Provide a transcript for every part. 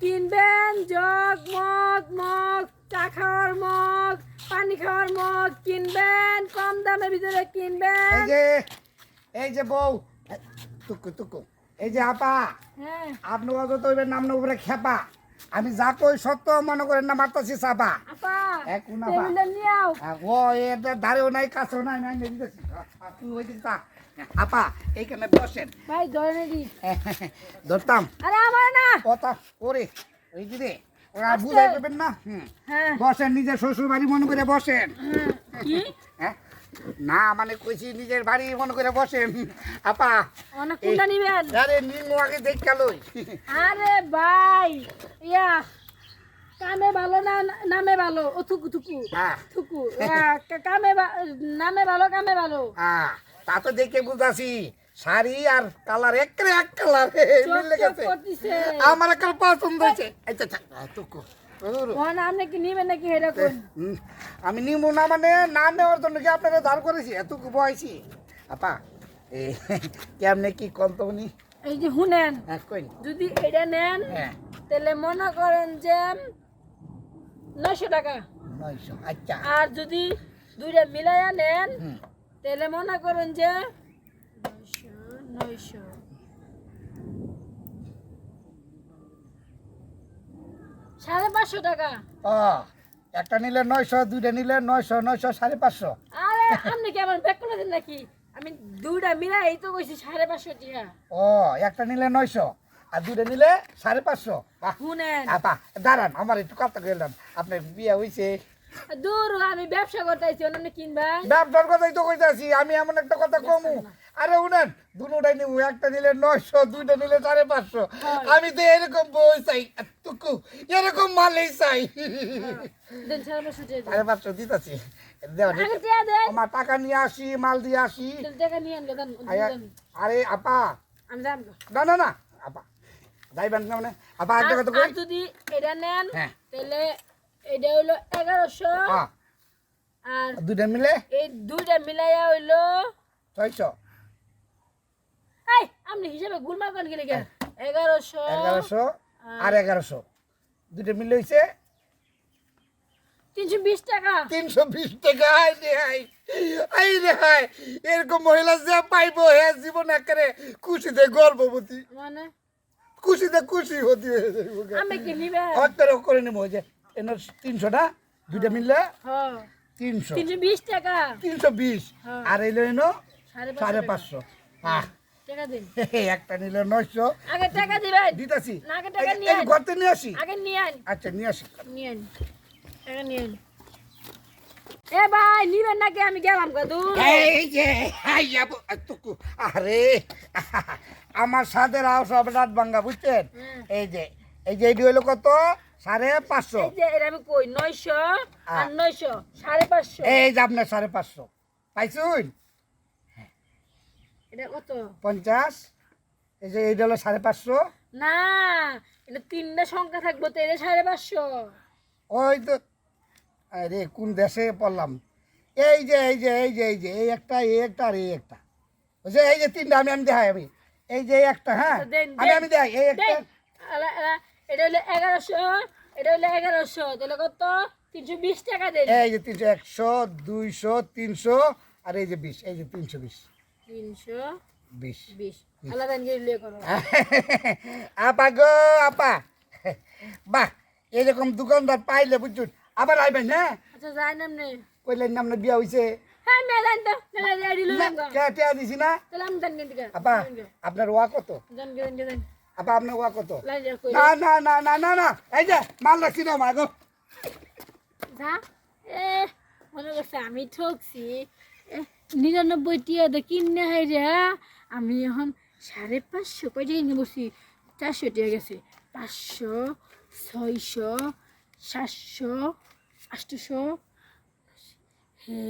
কিনবেন jug mug mug চা খাওয়ার মগ পানি খাওয়ার মগ কিনবেন কম দামের ভিতরে এই কিনবেন যে এই যে বউ টুকু টুকু। এই যে আপা হ্যাঁ। আপনি অত নাম উপরে খেপা। আমি যা কই সত্য মনে করেন না মারতাছি চাপা। এক আপা। আহ, ও এটা ধারেও নাই কাছেও নাই নাই দিতেছি। তুই ওই দিকে। আপা এইখানে বসেন। ভাই ধরে দি। ধরতাম। আরে আমার না। কথা করে ওই দিদি ওরা। বুঝাই দেবেন না? হ্যাঁ। বসেন নিজের শ্বশুর বাড়ি মনে করে বসেন। হ্যাঁ। না মানে কইছি নিজের বাড়ি মনে করে বসেন। আপা অনেক কোনটা নিবেন। আরে নিমু আগে দেখ গেলই আরে ভাই ইয়া কামে ভালো না নামে ভালো? ও থুকু থুকু। হ্যাঁ। থুকু। কামে নামে ভালো কামে ভালো। হ্যাঁ। তা তো দেখে বুঝাছি। শাড়ি আর কালার একরে এক কালার। মিলে গেছে আমার একটা পছন্দ হয়েছে। আচ্ছা আচ্ছা আমি নিমু না মানে না নেওয়ার জন্য কি আপনারা দাঁড় করেছি? এত বয়সী। আপা কেমনে কি এই যে শুনেন হ্যাঁ যদি এটা নেন হ্যাঁ। তাহলে মনে করেন যে নয়শো টাকা। নয়শো আচ্ছা। আর যদি দুইটা মিলাইয়া নেন তাহলে মনে করেন যে নয়শো নয়শো। সাড়ে পাঁচশো টাকা। একটা নিলে নয়শো দুইটা নিলে নয়শো নয়শো সাড়ে পাঁচশো। আরে আপনি কি আমার ব্যাক করে দেন নাকি? আমি দুইটা মিলাই এই তো কইছি সাড়ে পাঁচশো টাকা। ও একটা নিলে নয়শো আর দুইটা নিলে সাড়ে পাঁচশো। বাহ। শুনেন। দাঁড়ান আমার একটু কথা গেলাম আপনার বিয়ে হয়েছে দূর আমি ব্যবসা করতে আইছি অন্য কিনবেন ব্যবসার কথাই তো কইতাছি আমি এমন একটা কথা কমু। আরে উনেন দুটাই নিবো একটা নিলে নয়শো দুইটা নিলে সাড়ে পাঁচশো। আমি তো এরকম বই চাই টুকু এরকম মালই চাই। দেন সাড়ে পাঁচশো দিতাছি। আমার টাকা নিয়ে আসি মাল দিয়ে আসি। আরে আপা। না না না আপা। যাইবেন না মানে আপা একটা কথা যদি এটা নেন হ্যাঁ। তাহলে এটা হইল এগারোশো। আর দুইটা মিলে? এই দুইটা মিলাইয়া হইল ছয়শো। এই আপনি হিসাবে গুলমার কোন গেলে কেন? এগারোশো। এগারোশো আর এগারোশো। দুইটা মিলে হয়েছে তিনশো বিশ টাকা। তিনশো বিশ টাকা আই রে হাই আই রে হাই এরকম মহিলা যে পাইবো হে জীবন একেবারে খুশিতে গর্ভবতী। মানে? খুশিতে খুশি হতে হয়ে যাইব আমি কি নিবেন অত্যার করে নেব যে এনার তিনশোটা দুইটা মিললে হ্যাঁ। তিনশো। তিনশো বিশ টাকা। তিনশো বিশ। হ্যাঁ। আর এলো এনো সাড়ে পাঁচশো আহ। একটা নিলে নয়শো। আগে টাকা দিবেন। দিতাছি। নিয়ে ঘরতে নিয়ে আসি? আগে নিয়ে আন আচ্ছা নিয়ে আসি। নিয়ে আন টাকা নিয়ে আন এ ভাই নিবেন নাকি? আমি গেলাম কাদু এই যে আরে আমার সাথে রাও সব রাত ভাঙ্গা বুঝছেন এই যে এই যে এটি হলো কত? সাড়ে পাঁচশো। আমি কই নয়শো আর নয়শো সাড়ে পাঁচশো? এই যে আপনার সাড়ে পাঁচশো। পাইছুন? এটা কত? পঞ্চাশ। এই যে এইটা হলো সাড়ে পাঁচশো। না এটা তিনটা সংখ্যা থাকব তো এটা সাড়ে পাঁচশো। ওই তো আরে কোন দেশে পড়লাম? এই যে এই যে এই যে এই যে এই একটা এই একটা আর এই একটা। বুঝছে এই যে তিনটা আমি আমি দেখাই আমি। এই যে একটা হ্যাঁ। তো আমি আমি দেখাই এই একটা। এটা হলো এগারোশো এটা হলো এগারোশো তাহলে কত? তিনশো বিশ টাকা দেন এই যে তিনশো একশো দুইশো তিনশো আর এই যে বিশ এই যে তিনশো বিশ। তিনশো বিশ। বিশ। আলাদা নিয়ে করো। আপা গো আপা। বাহ এরকম দোকানদার পাইলে বুঝছুন আবার আইবেন হ্যাঁ? আচ্ছা যাই না নে। কইলেন না আপনার বিয়া হয়েছে হ্যাঁ তো দিছি না? জান গেন আপা আপনার ওয়া কত? জান আপনার ওয়া কত? না না না না না না এই যে মাল রাখছি না মা গো। যা এ মনে করছে আমি ঠকছি। নিরানব্বই টিয়া দে কিনে হাই রে আমি এখন সাড়ে পাঁচশো কয়টাই নিয়ে বসি? চারশো টিয়া গেছে। পাঁচশো ছয়শো সাতশো আটশোশো হে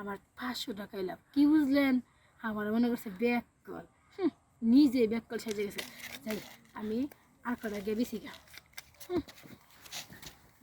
আমার পাঁচশো টাকা এলাম কি বুঝলেন? আমার মনে করছে ব্যাক কল নিজে ব্যাক কল সেজে গেছে। আমি আর কটা গেবি শিখা